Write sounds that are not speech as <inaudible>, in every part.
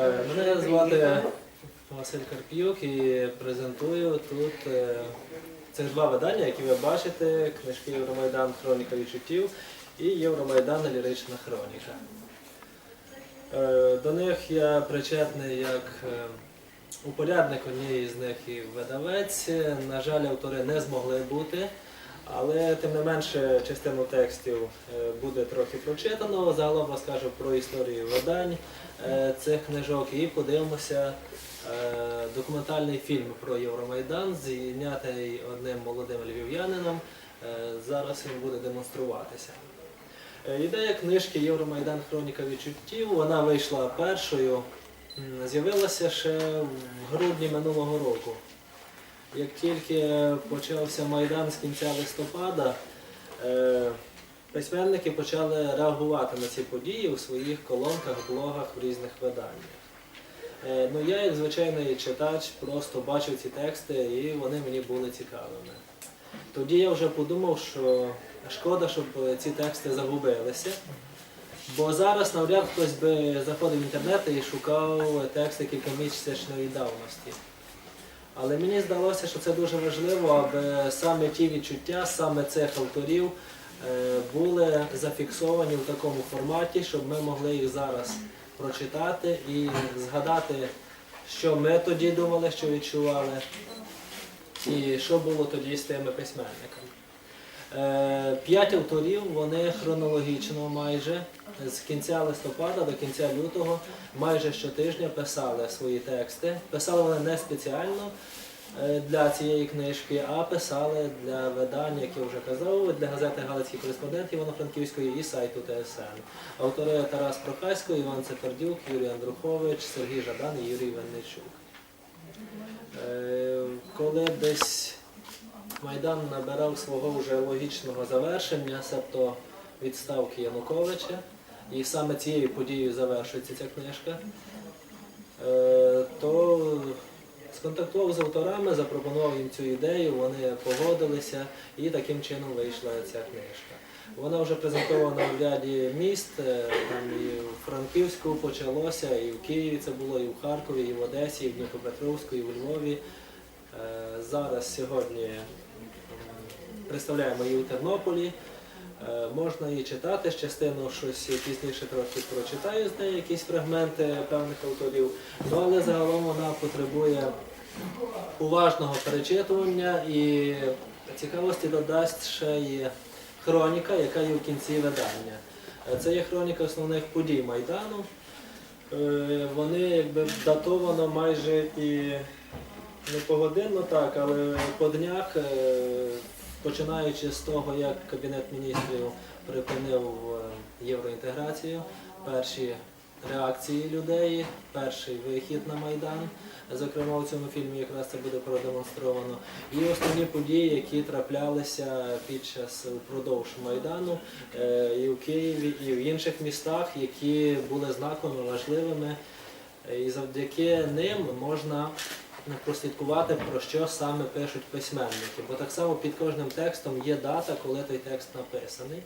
Е, Мене звати Василь Карп'юк і презентую тут е, цих два видання, які ви бачите, книжки Євромайдан Хроніка відчуттів і Євромайдан Лірична хроніка. Е, До них я причетний як упорядник однієї з них і видавець. На жаль, автори не змогли бути. Але тим не менше частину текстів буде трохи прочитано. Загалом розкажу про історію видань цих книжок і подивимося е, документальний фільм про Євромайдан, знятий одним молодим львів'янином. Е, Зараз він буде демонструватися. Е, Ідея книжки Євромайдан Хроніка відчуттів. Вона вийшла першою, з'явилася ще в грудні минулого року. Як тільки почався Майдан з кінця листопада, е, письменники почали реагувати на ці події у своїх колонках, блогах в різних виданнях. Е, Ну, я, як звичайний читач, просто бачив ці тексти і вони мені були цікавими. Тоді я вже подумав, що шкода, щоб ці тексти загубилися. Бо зараз навряд хтось би заходив в інтернет і шукав тексти кількомісячної давності. Але мені здалося, що це дуже важливо, аби саме ті відчуття, саме цих авторів були зафіксовані в такому форматі, щоб ми могли їх зараз прочитати і згадати, що ми тоді думали, що відчували, і що було тоді з тими письменниками. Е, П'ять авторів, вони хронологічно майже з кінця листопада до кінця лютого майже щотижня писали свої тексти. Писали вони не спеціально е, для цієї книжки, а писали для видань, як я вже казав, для газети Галицький кореспондент Івано-Франківської і сайту ТСН. Автори Тарас Прохасько, Іван Цефердюк, Юрій Андрухович, Сергій Жадан і Юрій Винничук. Е, Коли десь Майдан набирав свого вже логічного завершення, себто відставки Януковича, і саме цією подією завершується ця книжка, е, то сконтактував з авторами, запропонував їм цю ідею, вони погодилися і таким чином вийшла ця книжка. Вона вже презентована в ряді міст, е, там і в Франківську почалося, і в Києві це було, і в Харкові, і в Одесі, і в Дніпропетровську, і в Львові. Е, Зараз сьогодні представляємо її у Тернополі. Е, Можна її читати, з частину щось пізніше трохи прочитаю з неї якісь фрагменти певних авторів. Ну, але загалом вона потребує уважного перечитування і цікавості додасть ще є хроніка, яка є в кінці видання. Це є хроніка основних подій Майдану. Е, Вони якби датовано майже і не погодинно так, але по днях, е, починаючи з того, як Кабінет міністрів припинив е, євроінтеграцію, перші реакції людей, перший вихід на Майдан. Зокрема, у цьому фільмі якраз це буде продемонстровано. І основні події, які траплялися під час впродовж Майдану е, і в Києві, і в інших містах, які були знаковими, важливими. І завдяки ним можна прослідкувати, про що саме пишуть письменники. Бо так само під кожним текстом є дата, коли той текст написаний.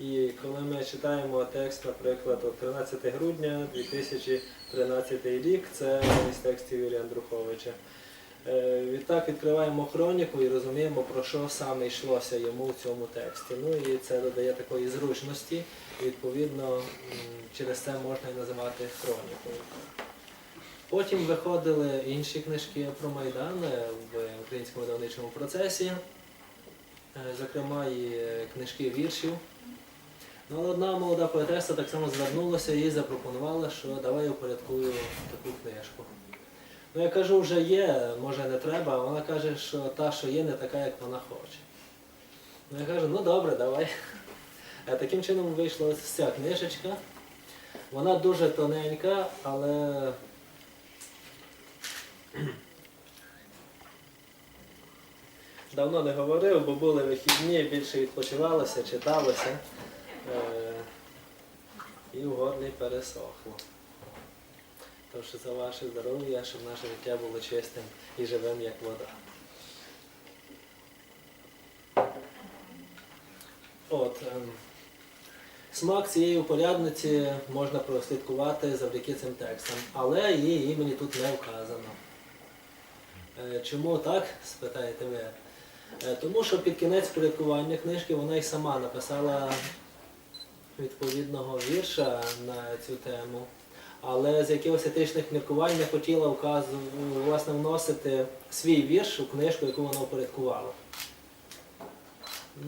І коли ми читаємо текст, наприклад, 13 грудня 2013 рік, це із текстів Юрія Андруховича. Е, Відтак відкриваємо хроніку і розуміємо, про що саме йшлося йому в цьому тексті. Ну і це додає такої зручності, відповідно через це можна і називати хронікою. Потім виходили інші книжки про Майдан в українському видавничому процесі, е, зокрема і е, книжки віршів. Ну, одна молода поетеса так само звернулася і запропонувала, що давай упорядкую таку книжку. Ну, я кажу, вже є, може не треба, а вона каже, що та, що є, не така, як вона хоче. Ну, я кажу, ну добре, давай. Е, Таким чином вийшла ось ця книжечка. Вона дуже тоненька, але давно не говорив, бо були вихідні, більше відпочивалося, читалося. Е, І в горлі пересохло. Тож за ваше здоров'я, щоб наше життя було чистим і живим, як вода. От, ем, Смак цієї упорядниці можна прослідкувати завдяки цим текстам, але її імені тут не вказано. Е, Чому так? спитаєте ви. Е, Тому що під кінець порядкування книжки вона й сама написала відповідного вірша на цю тему, але з якихось етичних міркувань не хотіла власне, вносити свій вірш у книжку, яку вона упорядкувала.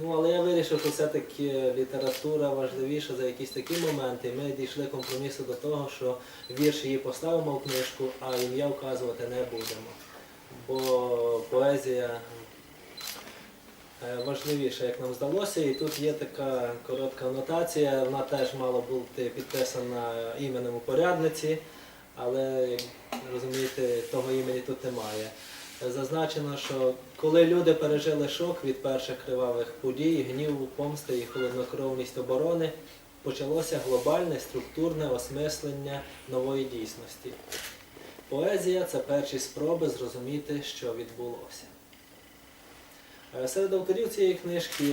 Ну, але я вирішив, що все-таки література важливіша за якісь такі моменти. І ми дійшли компромісу до того, що вірш її поставимо в книжку, а ім'я вказувати не будемо. Бо поезія важливіша, як нам здалося, і тут є така коротка анотація, вона теж мала бути підписана іменем упорядниці, але, як розумієте, того імені тут немає. Зазначено, що коли люди пережили шок від перших кривавих подій, гнів, помсти і холоднокровність оборони, почалося глобальне структурне осмислення нової дійсності. Поезія це перші спроби зрозуміти, що відбулося. Е, Серед авторів цієї книжки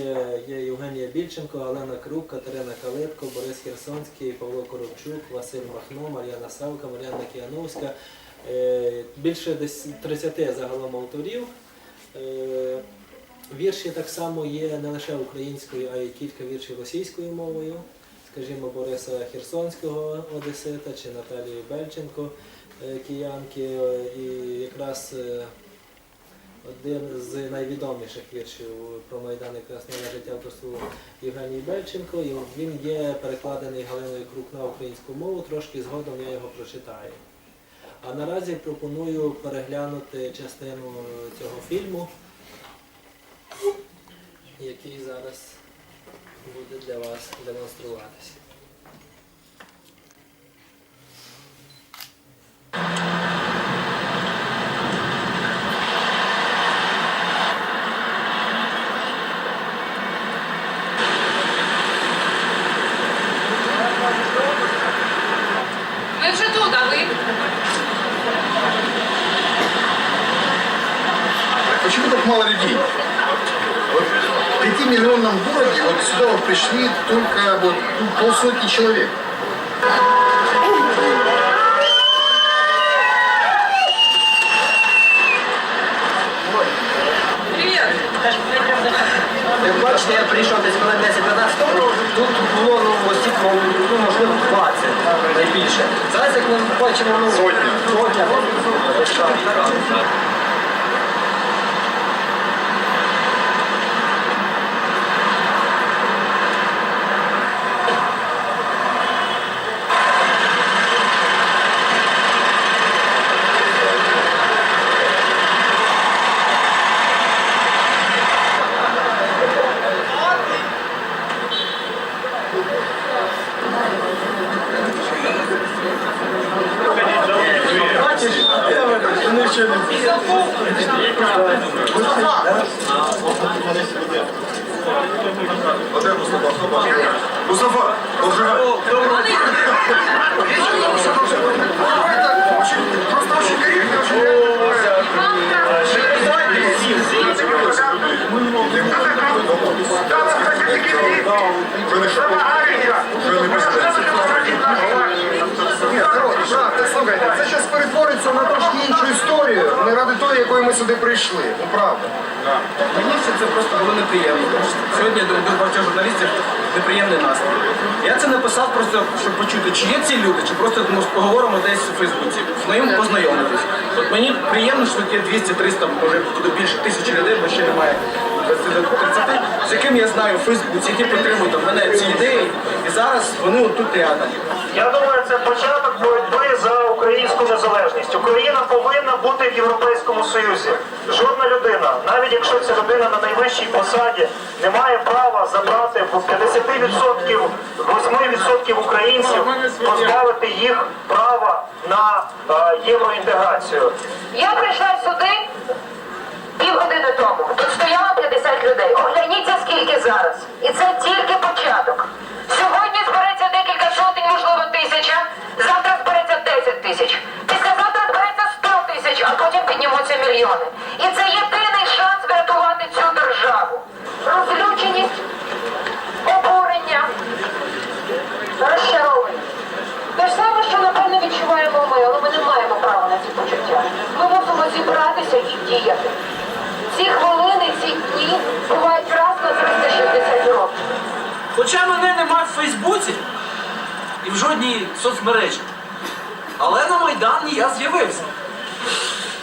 є Євгенія Більченко, Галина Крук, Катерина Калитко, Борис Херсонський, Павло Коробчук, Василь Махно, Мар'яна Савка, Мар'яна Кіановська. Е, Більше десь 30 загалом авторів. Е, Вірші так само є не лише українською, а й кілька віршів російською мовою. Скажімо, Бориса Херсонського Одесита чи Наталії Бельченко киянки. І якраз один з найвідоміших віршів про Майдан якраз належить авторству Євгенії Бельченко. І він є перекладений Галиною Крук на українську мову, трошки згодом я його прочитаю. А наразі пропоную переглянути частину цього фільму, який зараз буде для вас демонструватися. Ми вже тут, а ви? Почему так мало людей? Вот в пятимиллионном городе вот сюда вот пришли только вот полсотни человек. Як бачите, я прийшов десь хвилин 10-15 тому, тут було ну, осіб, ну, можливо, 20 найбільше. Зараз, як ми бачимо, ну, Сотня. Сотня. Бачиш? Вони ще не Оде Мустафа, Мустафа. Мустафа, слухайте, це зараз перетвориться на трошки іншу історію, не ради того, якої ми сюди прийшли. Ну правда. Мені все це просто було неприємно. тому що Сьогодні до до багатьох журналістів неприємний настрій. Я це написав просто, щоб почути, чи є ці люди, чи просто може, поговоримо десь у Фейсбуці. Знайомі познайомитись. От мені приємно, що тут є 200-300, може буде більше тисячі людей, бо ще немає 20-30, з яким я знаю у Фейсбуці, які підтримують мене ці ідеї. І зараз вони от тут рядом. Я думаю, це початок боротьби. Україна повинна бути в Європейському Союзі. Жодна людина, навіть якщо ця людина на найвищій посаді, не має права забрати 50%, 8% українців, позбавити їх права на е, євроінтеграцію. Я прийшла сюди півгодини тому. Тут стояло 50 людей. Огляніться, скільки зараз. І це тільки початок. Сьогодні збереться декілька сотень, можливо, тисяча. Завтра збереться 10 тисяч. Збереться 100 тисяч, а потім піднімуться мільйони. І це єдиний шанс врятувати цю державу. Розлюченість, обурення, розчарування. Те ж саме, що, напевно, відчуваємо ми, але ми не маємо права на ці почуття. Ми мусимо зібратися і діяти. Ці хвилини, ці дні бувають раз на 360 років. Хоча мене нема в Фейсбуці і в жодній соцмережі. Але на Майдані я з'явився.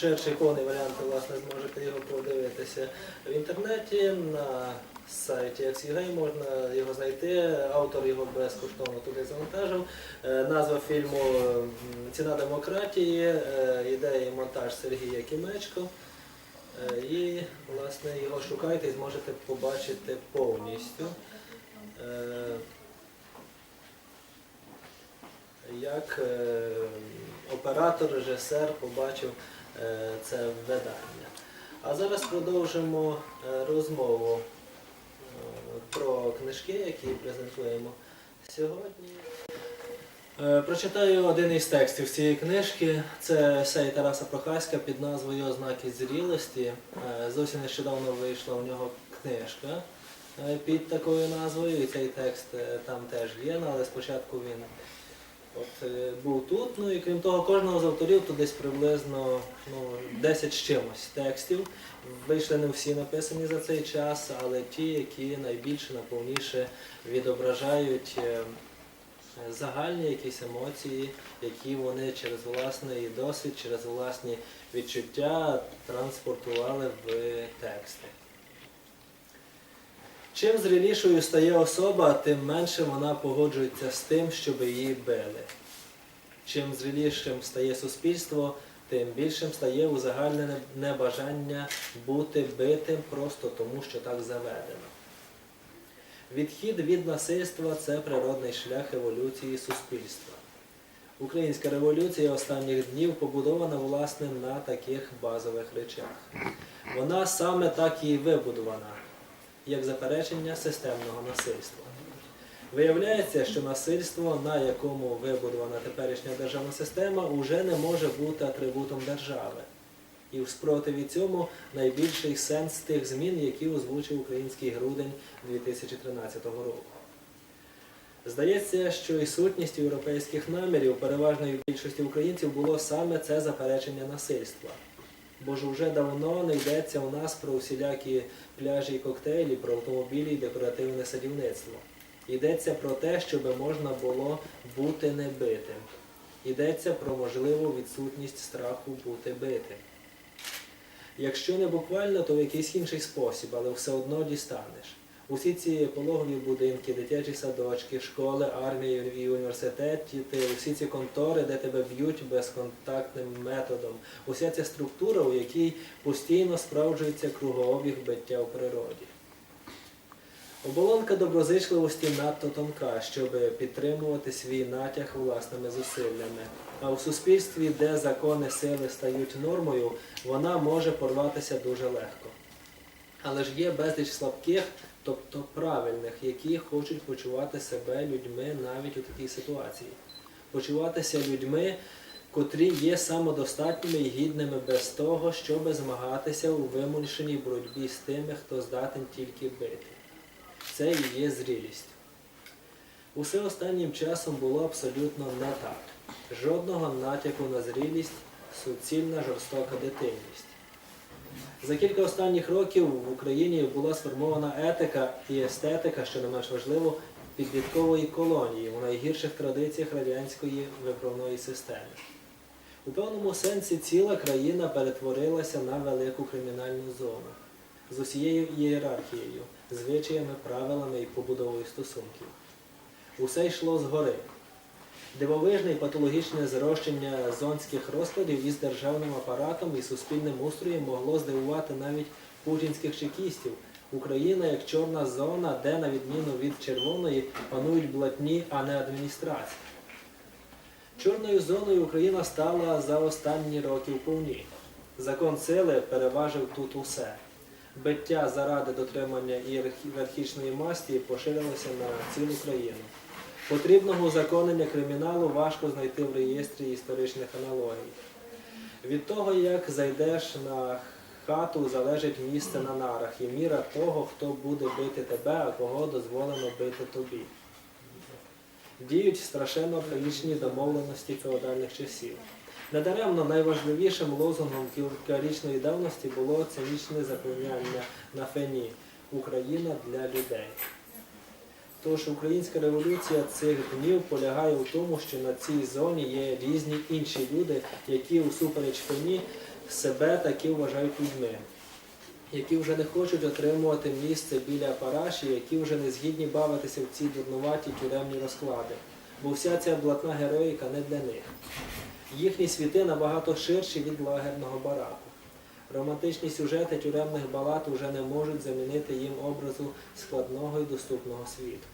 Ширший повний варіант власне, зможете його подивитися в інтернеті. На сайті XUGA можна його знайти. Автор його безкоштовно туди завантажив. Е, Назва фільму Ціна демократії, е, ідея і монтаж Сергія Кімечко. Е, І, власне, його шукайте і зможете побачити повністю. Е, як е, оператор, режисер побачив е, це видання. А зараз продовжимо е, розмову е, про книжки, які презентуємо сьогодні. Прочитаю один із текстів цієї книжки. Це есей Тараса Прохаська під назвою Ознаки зрілості. Зовсім нещодавно вийшла у нього книжка під такою назвою, і цей текст там теж є, ну, але спочатку він От е, був тут, ну і крім того, кожного з авторів тут десь приблизно ну, 10 з чимось текстів. Вийшли не всі написані за цей час, але ті, які найбільше, найповніше відображають е, загальні якісь емоції, які вони через власний досвід, через власні відчуття транспортували в тексти. Чим зрілішою стає особа, тим менше вона погоджується з тим, щоб її били. Чим зрілішим стає суспільство, тим більшим стає узагальнене небажання бути битим просто тому, що так заведено. Відхід від насильства це природний шлях еволюції суспільства. Українська революція останніх днів побудована власне на таких базових речах. Вона саме так і вибудована як заперечення системного насильства. Виявляється, що насильство, на якому вибудована теперішня державна система, уже не може бути атрибутом держави. І в спротиві цьому найбільший сенс тих змін, які озвучив український грудень 2013 року. Здається, що і сутністю європейських намірів переважної більшості українців було саме це заперечення насильства. Бо ж вже давно не йдеться у нас про усілякі пляжі і коктейлі, про автомобілі і декоративне садівництво. Йдеться про те, щоб можна було бути небитим. Йдеться про можливу відсутність страху бути битим. Якщо не буквально, то в якийсь інший спосіб, але все одно дістанеш. Усі ці пологові будинки, дитячі садочки, школи, армія і університети, усі ці контори, де тебе б'ють безконтактним методом, уся ця структура, у якій постійно справджується кругообіг биття в природі. Оболонка доброзичливості надто тонка, щоб підтримувати свій натяг власними зусиллями. А в суспільстві, де закони сили стають нормою, вона може порватися дуже легко. Але ж є безліч слабких, тобто правильних, які хочуть почувати себе людьми навіть у такій ситуації. Почуватися людьми, котрі є самодостатніми і гідними без того, щоб змагатися у вимушеній боротьбі з тими, хто здатен тільки бити. Це і є зрілість. Усе останнім часом було абсолютно не так. жодного натяку на зрілість, суцільна жорстока дитинність. За кілька останніх років в Україні була сформована етика і естетика, що не менш важливо, підліткової колонії у найгірших традиціях радянської виправної системи. У певному сенсі ціла країна перетворилася на велику кримінальну зону з усією ієрархією, звичаями, правилами і побудовою стосунків. Усе йшло згори. Дивовижне і патологічне зрощення зонських розкладів із державним апаратом і суспільним устроєм могло здивувати навіть путінських чекістів. Україна як чорна зона, де, на відміну від червоної, панують блатні, а не адміністрація. Чорною зоною Україна стала за останні роки вповні. Закон сили переважив тут усе. Биття заради дотримання ієрархічної масті поширилося на цілу країну. Потрібного узаконення криміналу важко знайти в реєстрі історичних аналогій. Від того, як зайдеш на хату, залежить місце на нарах і міра того, хто буде бити тебе, а кого дозволено бити тобі. Діють страшенно архаїчні домовленості феодальних часів. Недаремно найважливішим лозунгом кількарічної давності було цинічне запевняння на фені Україна для людей. Тож українська революція цих днів полягає в тому, що на цій зоні є різні інші люди, які усупереч фені себе таки вважають людьми, які вже не хочуть отримувати місце біля параші, які вже не згідні бавитися в ці дурнуваті тюремні розклади. Бо вся ця блатна героїка не для них. Їхні світи набагато ширші від лагерного бараку. Романтичні сюжети тюремних балад уже не можуть замінити їм образу складного і доступного світу.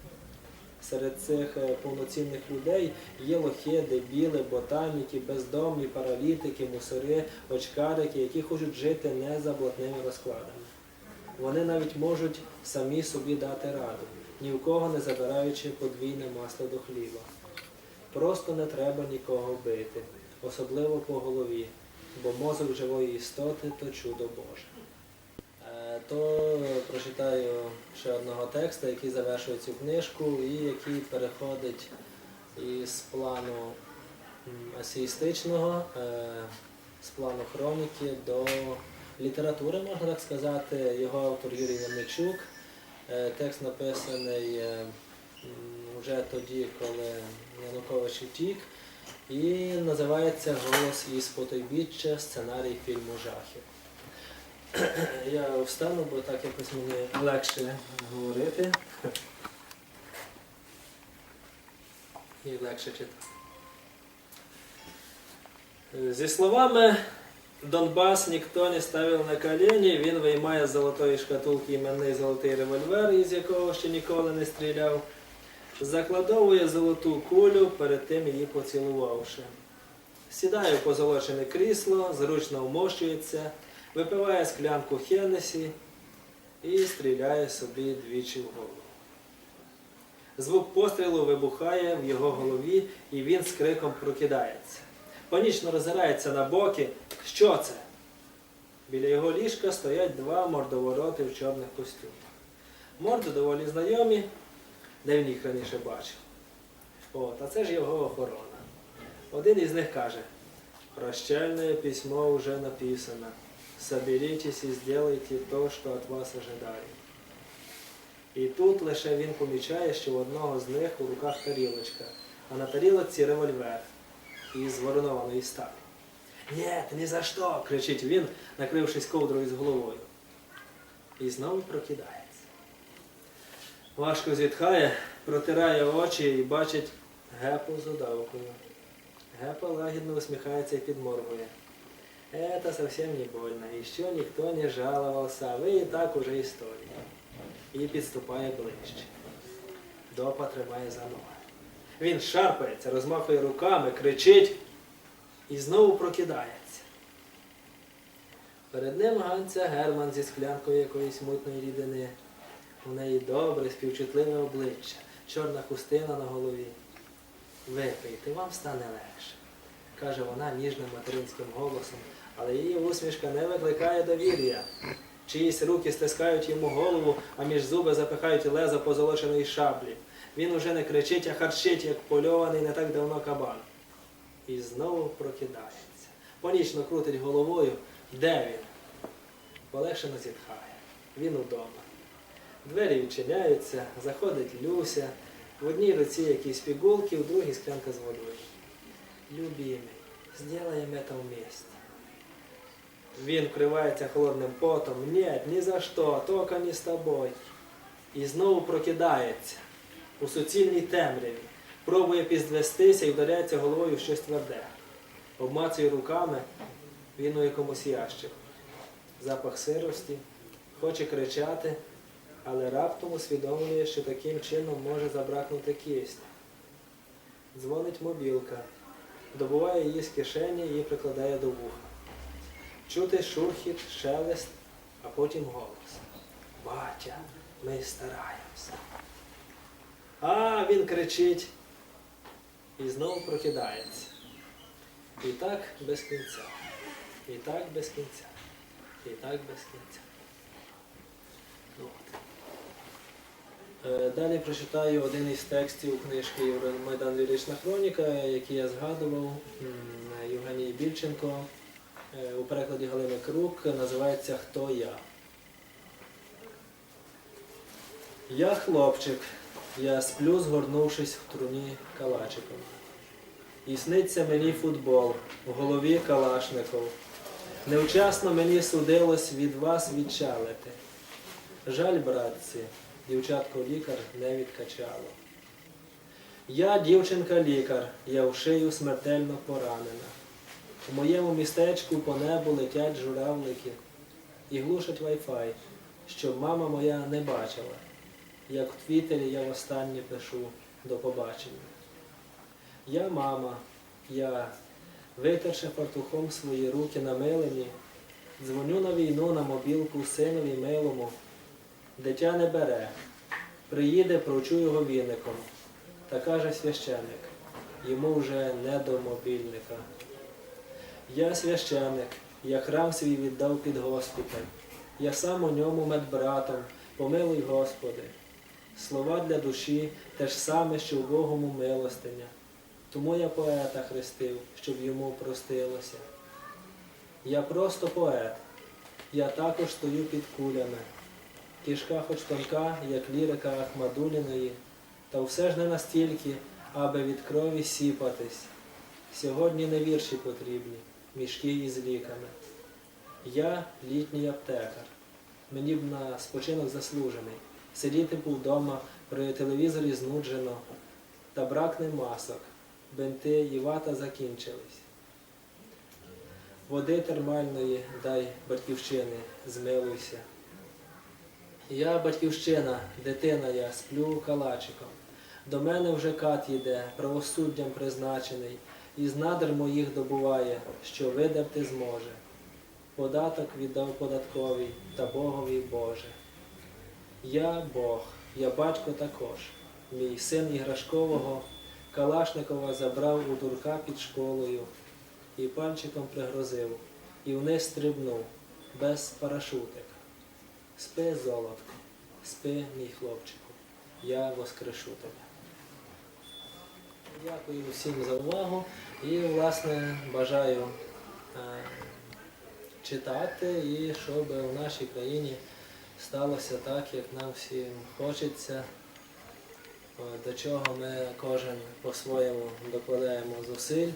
Серед цих е, повноцінних людей є лохи, дебіли, ботаніки, бездомні, паралітики, мусори, очкарики, які хочуть жити не за блатними розкладами. Вони навіть можуть самі собі дати раду, ні в кого не забираючи подвійне масло до хліба. Просто не треба нікого бити, особливо по голові, бо мозок живої істоти то чудо Боже. Е, То прочитаю ще одного текста, який завершує цю книжку і який переходить із плану м, есеїстичного, е, з плану хроніки до літератури, можна так сказати. Його автор Юрій Мельничук. Е, Текст написаний вже тоді, коли Янукович втік. І називається Голос із потойбіччя, сценарій фільму жахів. <clears throat> Я встану, бо так якось мені легше говорити. І легше читати. Зі словами Донбас ніхто не ставив на коліні, він виймає з золотої шкатулки іменний золотий револьвер, із якого ще ніколи не стріляв, закладовує золоту кулю, перед тим її поцілувавши. Сідає в позолочене крісло, зручно вмощується, випиває склянку Хеннесі і стріляє собі двічі в голову. Звук пострілу вибухає в його голові, і він з криком прокидається. Панічно роззирається на боки. Що це? Біля його ліжка стоять два мордовороти в чорних костюмах. Морди доволі знайомі, де він їх раніше бачив. От, а це ж його охорона. Один із них каже, прощальное письмо уже написано. Соберитесь и сделайте то, що від вас ожидаю. І тут лише він помічає, що в одного з них у руках тарілочка, а на тарілочці револьвер із воронованої сталі. Ні, ні за що! кричить він, накрившись ковдрою з головою. І знову прокидається. Важко зітхає, протирає очі і бачить гепу з удавкою. Гепа лагідно усміхається і підморгує. Это совсем не больно. Еще никто не жаловался, а ви і так уже історія. І підступає ближче. Допа тримає за ноги. Він шарпається, розмахує руками, кричить і знову прокидається. Перед ним Ганця Герман зі склянкою якоїсь мутної рідини. У неї добре, співчутливе обличчя, чорна хустина на голові. Випийте, вам стане легше, каже вона ніжним материнським голосом, але її усмішка не викликає довір'я. Чиїсь руки стискають йому голову, а між зуби запихають лезо позолоченої шаблі. Він уже не кричить, а харчить, як польований не так давно кабан. і знову прокидається. Панічно крутить головою. Де він? Полегшено зітхає. Він удома. Двері відчиняються, заходить Люся. В одній руці якісь пігулки, в другій склянка з водою. Любимий, сделаем это вместе. Він вкривається холодним потом. Ні, ні за що, тільки не з тобою. І знову прокидається у суцільній темряві. Пробує підвестися і вдаряється головою в щось тверде. Обмацує руками, він у якомусь ящику. Запах сирості, хоче кричати, але раптом усвідомлює, що таким чином може забракнути кисть. Дзвонить мобілка, добуває її з кишені і прикладає до вуха. Чути шурхіт, шелест, а потім голос. Батя, ми стараємося. А він кричить і знову прокидається. І так без кінця. І так без кінця. І так без кінця. От. Е, Далі прочитаю один із текстів книжки Євромайдан Лірична хроніка, який я згадував Євгенії Більченко. Е, У перекладі Галини Крук називається Хто я? Я хлопчик, я сплю, згорнувшись в труні калачиком. І сниться мені футбол, в голові калашников. Невчасно мені судилось від вас відчалити. Жаль, братці, дівчатко лікар не відкачало. Я дівчинка-лікар, я в шию смертельно поранена. У моєму містечку по небу летять журавлики і глушать вайфай, щоб мама моя не бачила, як в твіттері я востаннє пишу до побачення. Я мама, я, витерши фартухом свої руки намилені, дзвоню на війну на мобілку синові милому. Дитя не бере, приїде, провчу його віником. Та каже священик, йому вже не до мобільника. Я священик, я храм свій віддав під госпіталь. Я сам у ньому медбратом, помилуй Господи. Слова для душі те ж саме, що в Богому милостиня. Тому я поета хрестив, щоб йому простилося. Я просто поет. Я також стою під кулями. Кішка хоч тонка, як лірика Ахмадуліної, та все ж не настільки, аби від крові сіпатись. Сьогодні не вірші потрібні, мішки із ліками. Я літній аптекар. Мені б на спочинок заслужений. Сидіти вдома при телевізорі знуджено, та бракне масок, бенти і вата закінчились. Води термальної дай батьківщини, змилуйся. Я батьківщина, дитина я, сплю калачиком. До мене вже кат їде, правосуддям призначений, із надр моїх добуває, що видавти зможе. Податок віддав податковий та Богові Боже. Я Бог, я батько також. Мій син іграшкового Калашникова забрав у дурка під школою і пальчиком пригрозив, і вниз стрибнув без парашутика. Спи, золотко, спи, мій хлопчику, я воскрешу тебе. Дякую всім за увагу і, власне, бажаю е, читати і щоб в нашій країні сталося так, як нам всім хочеться, до чого ми кожен по-своєму докладаємо зусиль,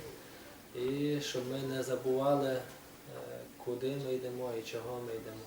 і щоб ми не забували, е, куди ми йдемо і чого ми йдемо.